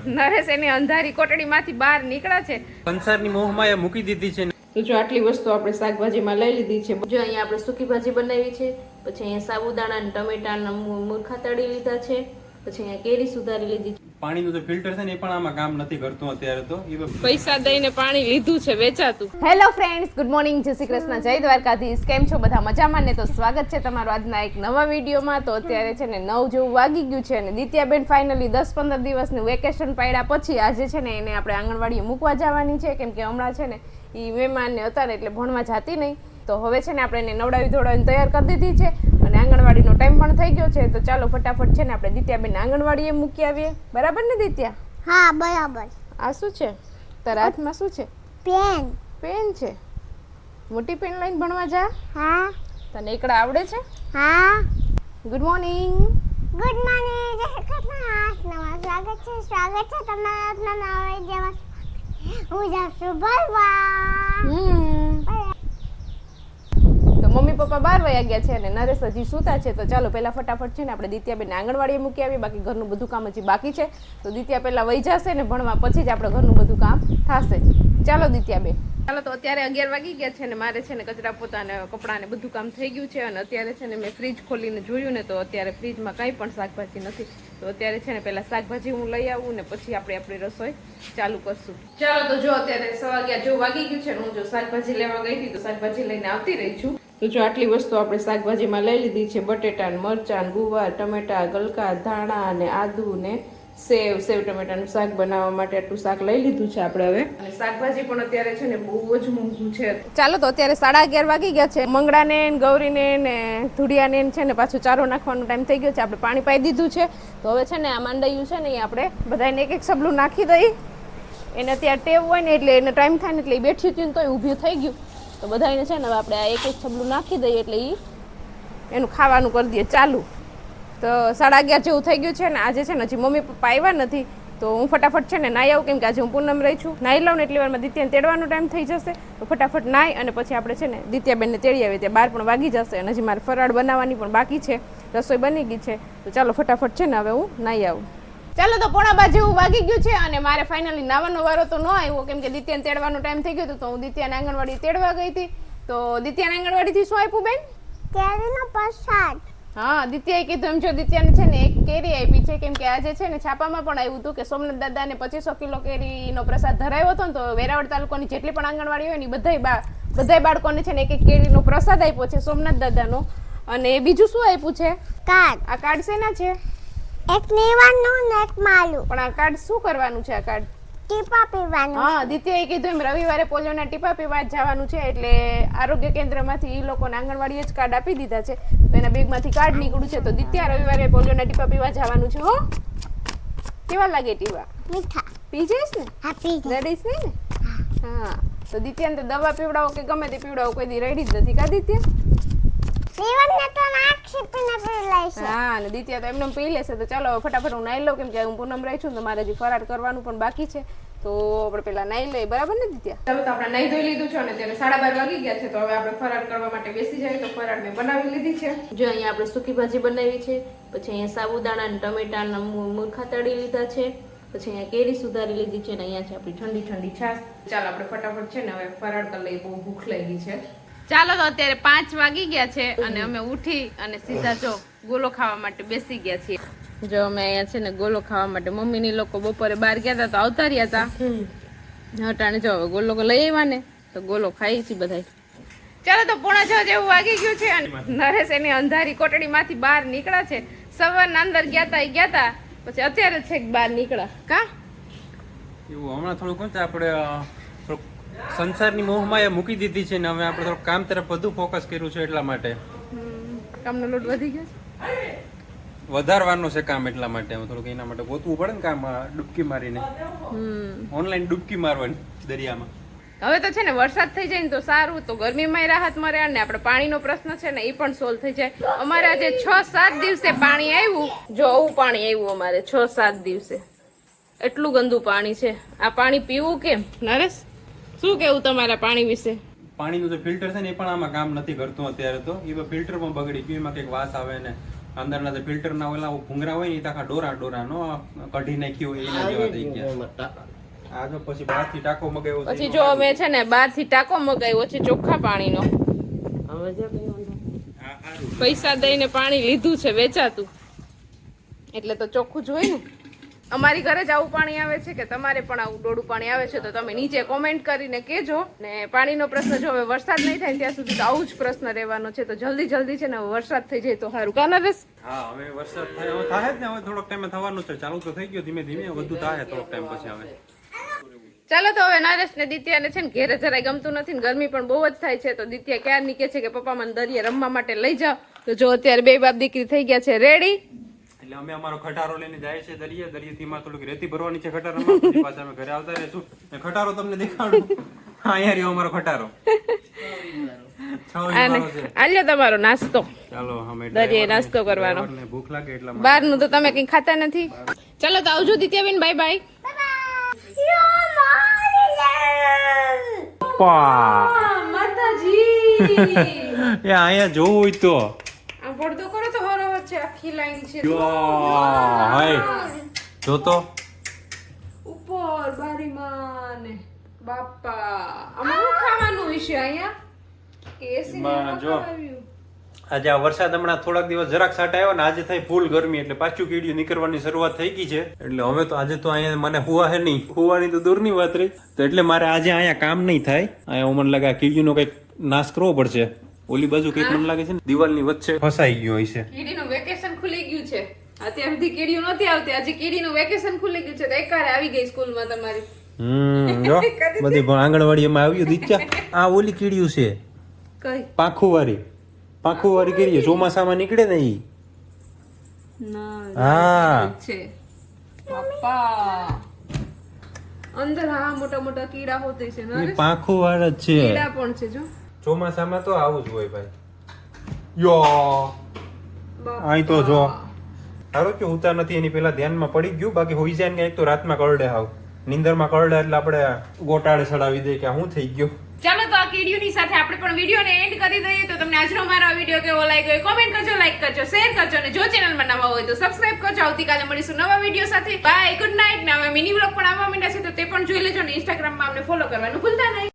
કોટડીમાંથી? નરેશ એની અંધારી કોટડીમાંથી બહાર નીકળ્યા છે. સંસારની મોહમાં એ મૂકી દીધી છે ને. તો જો આટલી વસ્તુ આપણે શાકભાજીમાં લઈ લીધી છે જો અહીંયા આપણે સૂકી ભાજી બનાવી છે પછી અહીંયા સાબુદાણા અને ટમેટાના મુ- મૂરખા તળી લીધા છે. પછી અહીંયા કેરી સુધારી લીધી. પાણીનું જે ફિલ્ટર છે ને એ પણ આમાં કામ નથી કરતું અત્યારે તો. એ પૈસા દઈને પાણી લીધું છે વેચાતું. Hello friends good morning. જય શ્રી કૃષ્ણ જય દ્વારકાધીશ. કેમ છો બધા મજામાં ને તો સ્વાગત છે તમારું આજના એક નવા વિડીયોમાં. તો અત્યારે છે ને નવ જેવું વાગી ગયું છે અને દિત્યાબેન ફાઇનલી દસ પંદર દિવસનું વેકેશન પાડ્યા પછી આજે છે ને એને આપણે આંગણવાડીએ મૂકવા જવાની છે. કેમ કે હમણાં છે ને એ મહેમાન ને હતા ને એટલે ભણવા જતી નહીં. તો હવે છે ને આપણે એને નવડાવી ધોડાવીને તૈયાર કરી દીધી છે. આંગણવાડીનો ટાઈમ પણ થઈ ગયો છે તો ચાલો ફટાફટ છે ને આપણે દિત્યાબેન આંગણવાડીએ મૂકી આવીએ. બરાબર ને દિત્યા? હા બરાબર. આ શું છે? તારા હાથમાં શું છે? પેન. પેન છે? મોટી પેન લઈને ભણવા જા. હા. તને એકડા આવડે છે? હા. ગુડ મોર્નિંગ ગુડ મોર્નિંગ જય કૃષ્ણ. સ્વાગત છે. સ્વાગત છે તમારા આપના નવા જેવા. હું જાશું ભરવા તો મમ્મી પપ્પા બહાર વાગ્યા ગયા છે અને નરેશ હજી સૂતા છે, તો ચાલો પહેલાં ફટાફટ છે ને આપણે દિત્યાબેન આંગણવાડીએ મૂકી આવીએ, બાકી ઘરનું બધું કામ હજી બાકી છે. તો દિત્યા પહેલા વહી જશે ને ભણવા પછી જ આપણે ઘરનું બધું કામ થશે. ચાલો દિત્યાબેન. ચાલો તો અત્યારે અગિયાર વાગી ગયા છે ને મારે છે ને કચરા પોતાને કપડાને બધું કામ થઈ ગયું છે અને અત્યારે છે ને મેં ફ્રીજ ખોલીને જોયું ને તો અત્યારે ફ્રીજમાં કંઈ પણ શાકભાજી નથી. તો અત્યારે છે ને પહેલાં શાકભાજી હું લઈ આવું ને પછી આપણે આપણી રસોઈ ચાલુ કરશું. ચાલો તો જો અત્યારે સવા ગયા જો વાગી ગયું છે હું જો શાકભાજી લેવા ગઈ હતી તો શાકભાજી લઈને આવતી રહી છું. તો જો આટલી વસ્તુ આપણે શાકભાજીમાં લઈ લીધી છે, બટેટાને મરચાં ગુવાર, ટમેટા, ગલકા, ધાણા અને આદુ ને સેવ સેવ ટમેટાનું શાક બનાવવા માટે આટલું શાક લઈ લીધું છે આપણે હવે. અને શાકભાજી પણ અત્યારે છે ને બહુ જ મોંઘું છે. ચાલો તો અત્યારે સાડા અગિયાર વાગી ગયા છે. મંગળાને ગૌરીને ને ધુડિયાને છે ને પાછું ચારો નાખવાનો ટાઈમ થઈ ગયો છે. આપણે પાણી પાઈ દીધું છે. તો હવે છે ને આ માંડયું છે ને એ આપણે બધાને એક એક સબલું નાખી દઈ. એને અત્યારે ટેવ હોય ને એટલે એને ટાઈમ થાય ને એટલે એ બેઠી હતી ને તો ઊભું થઈ ગયું. તો બધાને છે ને હવે આપણે આ એક એક છબલું નાખી દઈએ એટલે એ એનું ખાવાનું કરી દઈએ ચાલુ. તો સાડા અગિયાર જેવું થઈ ગયું છે ને આજે છે ને હજી મમ્મી પપ્પા આવ્યા નથી, તો હું ફટાફટ છે ને નાહી આવું, કેમ કે આજે હું પૂનમ રહી છું. નાહી લઉં ને એટલી વારમાં દિત્યાને તેડવાનો ટાઈમ થઈ જશે, તો ફટાફટ નાહી અને પછી આપણે છે ને દિત્યાબેનને તેડી આવીએ, ત્યાં બાર પણ વાગી જશે અને હજી મારે ફરાળ બનાવવાની પણ બાકી છે, રસોઈ બની ગઈ છે. તો ચાલો ફટાફટ છે ને હવે હું નાહી આવું. ચાલો તો પોણા બાજુ એવું વાગી ગયું છે અને મારે ફાઇનલી નાવાનો વારો તો ન આવ્યો. કેમ કે દિત્યાને તેડવાનો ટાઈમ થઈ ગયો હતો તો હું દિત્યાને આંગણવાડી તેડવા ગઈ હતી. તો દિત્યાને આંગણવાડીથી શું આપ્યું બેન? કેરીનો પ્રસાદ. હા દિત્યાએ કીધું એમ જો દિત્યાને છે ને એક કેરી આપી છે. કેમ કે આજે છે ને છાપામાં પણ આવ્યું હતું કે સોમનાથ દાદાને પચીસો કિલો કેરીનો પ્રસાદ ધરાવ્યો હતો ને તો વેરાવળ તાલુકાની જેટલી પણ આંગણવાડી હોય ને બધાય બા બધાય બાળકોને છે ને એક એક કેરીનો પ્રસાદ આપ્યો છે સોમનાથ દાદાનો. અને બીજું શું આપ્યું છે? કાર્ડ. આ કાર્ડ શેના છે? એક નેવાનું ને એક માલું. પણ આ કાર્ડ શું કરવાનું છે આ કાર્ડ ટીપા પીવાનું. હા દિત્યાએ કીધું એમ રવિવારે પોલિયોના ટીપા પીવા જવાનું છે એટલે આરોગ્ય કેન્દ્રમાંથી એ લોકોને આંગણવાડીએ જ કાર્ડ આપી દીધા છે. તો એના બેગમાંથી કાર્ડ નીકળ્યું છે તો દિત્યા રવિવારે પોલિયોના ટીપા પીવા જવાનું છે હો. કેવા લાગે ટીવા? મીઠા. પી જઈશ ને? હા પી જઈશ ને? હા. તો દિત્યાને તો દવા પીવડાવો કે ગમે તે પીવડાવો કોઈ દી રડી જ નથી કા દિત્યા જીવનને તો પીને પી લઈશું હા, અને દિત્યા તો એમને પી લેશે તો ચાલો ફટાફટ હું નાઈ લઉં, કેમ કે હું પૂનમ રહી છું તો મારે હજી ફરાર કરવાનું પણ બાકી છે. તો આપણે પેલા નાઈ લઈએ, બરાબર ને દિત્યા? ચાલો તો આપણે નાઈ ધોઈ લીધું છે અને ત્યારે સાડા બાર વાગી ગયા છે, તો હવે આપણે ફરાર કરવા માટે બેસી જઈએ, તો ફરાર મેં બનાવી લીધી છે. જો અહીંયા આપણે સૂકી ભાજી બનાવી છે, પછી અહીંયા સાબુદાણા અને ટમેટાના મૂરખા તળી લીધા છે, પછી અહીંયા કેરી સુધારી લીધી છે, અને અહીંયા છે આપણી ઠંડી ઠંડી છાશ. ચાલ આપણે ફટાફટ છે ને હવે ફરાળ કરી લઈએ, બહુ ભૂખ લાગી છે. ચાલો તો અત્યારે પાંચ વાગી ગયા છે અને અમે ઉઠી અને સીધા જો ગોલો ખાવા માટે બેસી ગયા છીએ. જો અમે અહીંયા છે ને ગોલો ખાવા માટે મમ્મીની લોકો બપોરે બહાર ગયા હતા તો આવતા રહ્યા હતા. હટાણે જો હવે ગોલો લઈ આવ્યા ને તો ગોલો ખાઈ છીએ બધા ચાલો તો પોણા છ જેવું વાગી ગયું છે અને નરેશ એની અંધારી કોટડીમાંથી બહાર નીકળ્યા છે. સવારના અંદર ગયા તા ગયા તા, પછી અત્યારે છેક બહાર નીકળ્યા. કા? એવું હમણાં થોડુંક આપણે સંસારની મોહમાં એ મૂકી દીધી છે ને હવે આપણે થોડું કામ તરફ વધુ ફોકસ કર્યું છે એટલા માટે. કામનો લોડ વધી ગયો વધારવાનું છે કામ એટલા માટે. હવે થોડુંક એના માટે ગોતવું પડે ને કામ ડૂબકી મારીને. ઓનલાઈન ડૂબકી મારવાની દરિયામાં. હવે તો છે ને વરસાદ થઈ જાય ને તો સારું. તો ગરમીમાં રાહત મળે અને આપણે પાણીનો પ્રશ્ન છે ને એ પણ સોલ્વ થઈ જાય. અમારે આજે છ સાત દિવસે પાણી આવ્યું જો આવું પાણી આવ્યું અમારે છ સાત દિવસે. એટલું ગંદુ પાણી છે. આ પાણી પીવું કેમ? નરેશ? શું કેવું તમારા પાણી વિશે? પાણીનું જે ફિલ્ટર છે ને એ પણ આમાં કામ નથી કરતું અત્યારે તો. એ ફિલ્ટર પણ બગડી ગયું એમાં કંઈક વાસ આવે ને અંદરના જે ફિલ્ટરના ઓલા ભૂંગરા હોય ને એ તાખા ડોરા ડોરાનો કઢી નાખ્યું હોય એના જેવા થઈ ગયા. આ જો પછી બહારથી ટાંકો મગાવ્યો પછી જો અમે છે ને બહારથી ટાંકો મગાવ્યો છે ચોખ્ખા પાણીનો. પૈસા દઈને પાણી લીધું છે વેચાતું. એટલે તો ચોખ્ખું જ હોય ને. અમારી ઘરે જ આવું પાણી આવે છે કે તમારે પણ આવું ડોડું પાણી આવે છે તો તમે નીચે કોમેન્ટ કરીને કહેજો. ને પાણીનો પ્રશ્ન જો હવે વરસાદ નહીં થાય ત્યાં સુધી તો આવું જ પ્રશ્ન રહેવાનો છે. તો જલ્દી જલ્દી છે ને વરસાદ થઈ જાય તો સારું. કાના હા હવે વરસાદ થાય થાય જ ને હવે થોડોક ટાઈમે થવાનું છે. ચાલુ તો થઈ ગયો ધીમે ધીમે વધુ થાય થોડોક ટાઈમ પછી આવે ચાલો તો હવે નરેશ ને દિત્યાને છે ને ઘેરે જરાય ગમતું નથી ને ગરમી પણ બહુ જ થાય છે. તો દિત્યા ક્યાં નીકે છે કે પપ્પા મને દરિયા રમવા માટે લઈ જાઓ. તો જો અત્યારે બે બાપ દીકરી થઈ ગયા છે. રેડી એટલે અમે અમારો ખટારો લઈને જાય છે દરિયે દરિયેથી માં થોડીક રેતી ભરવાની છે ખટારામાં. પછી પાછા અમે ઘરે આવતા રહેશું. ને ખટારો તમને દેખાડું. હા અહીંયા રહ્યો અમારો ખટારો. આલ્યો તમારો નાસ્તો. ચાલો અમે દરિયે નાસ્તો કરવાનો. ભૂખ લાગે એટલા તો તમે કઈ ખાતા નથી. ચાલો તો આવજો દિત્યાબેન બાય બાય. માતાજી. એ અહીંયા જોવું હોય તો આ પડદો કરો તો હરો છે આખી છે. જો તો. ઉપર બારીમાં ને બાપા. અમારું ખાવાનું હશે અહીંયા? એસી જો. આજે આ વરસાદ હમણાં થોડાક દિવસ જરાક સાટ આવ્યો ને આજે થઈ ફૂલ ગરમી એટલે પાછું કીડિયું નીકળવાની શરૂઆત થઈ ગઈ છે. એટલે હવે તો આજે તો અહીંયા મને હુવા હે નહીં. હુવાની તો દૂરની વાત રહી. તો એટલે મારે આજે અહીંયા કામ નહીં થાય. અહીંયા મને લાગે કીડિયુંનો કંઈક નાશ કરવો પડશે. ઓલી બાજુ કંઈક મને લાગે છે ને દિવાલની વચ્ચે. ફસાઈ ગયો હશે. કીડીનું વેકેશન ખુલી ગયું છે. અત્યાર સુધી કીડીયું નથી આવતી આજે કીડીનું વેકેશન ખુલી ગયું છે. તો એકારે આવી ગઈ સ્કૂલમાં તમારી. હમ જો બધી આંગણવાડીમાં આવ્યું દીચા આ ઓલી કીડિયું છે. કઈ? પાંખું વાળી પાંખું વાળી કરીએ ચોમાસામાં નીકળે ને ઈ. હા. છે. પપ્પા અંદર હા મોટા મોટા કીડા હોતે છે ને નરેશ? વાળા છે. કીડા પણ છે જો. ચોમાસામાં તો આવું જ હોય ભાઈ. યો. અહીં તો જો. સારું કે ઉતા નથી એની પહેલા ધ્યાનમાં પડી ગયું બાકી હોઈ જાય ને એક તો રાતમાં કરડે આવ નિંદરમાં કરડે એટલે આપણે ગોટાળે ચડાવી દઈએ કે હું શું થઈ ગયું. ચાલો તો આ કીડીઓની સાથે આપણે પણ વિડીયોને એન્ડ કરી દઈએ. તો તમને આજનો મારો આ વીડિયો કેવો લાગ્યો કોમેન્ટ કરજો લાઈક કરજો શેર કરજો અને જો ચેનલમાં નવા હોય તો સબસ્ક્રાઇબ કરજો. આવતીકાલે મળીશું નવા વીડિયો સાથે. બાય ગુડ નાઇટ ને હવે મિની વ્લોગ પણ આવવા માંડ્યા છે તો તે પણ જોઈ લેજો ને ઇન્સ્ટાગ્રામમાં અમને ફોલો કરવાનું ભૂલતા નહીં.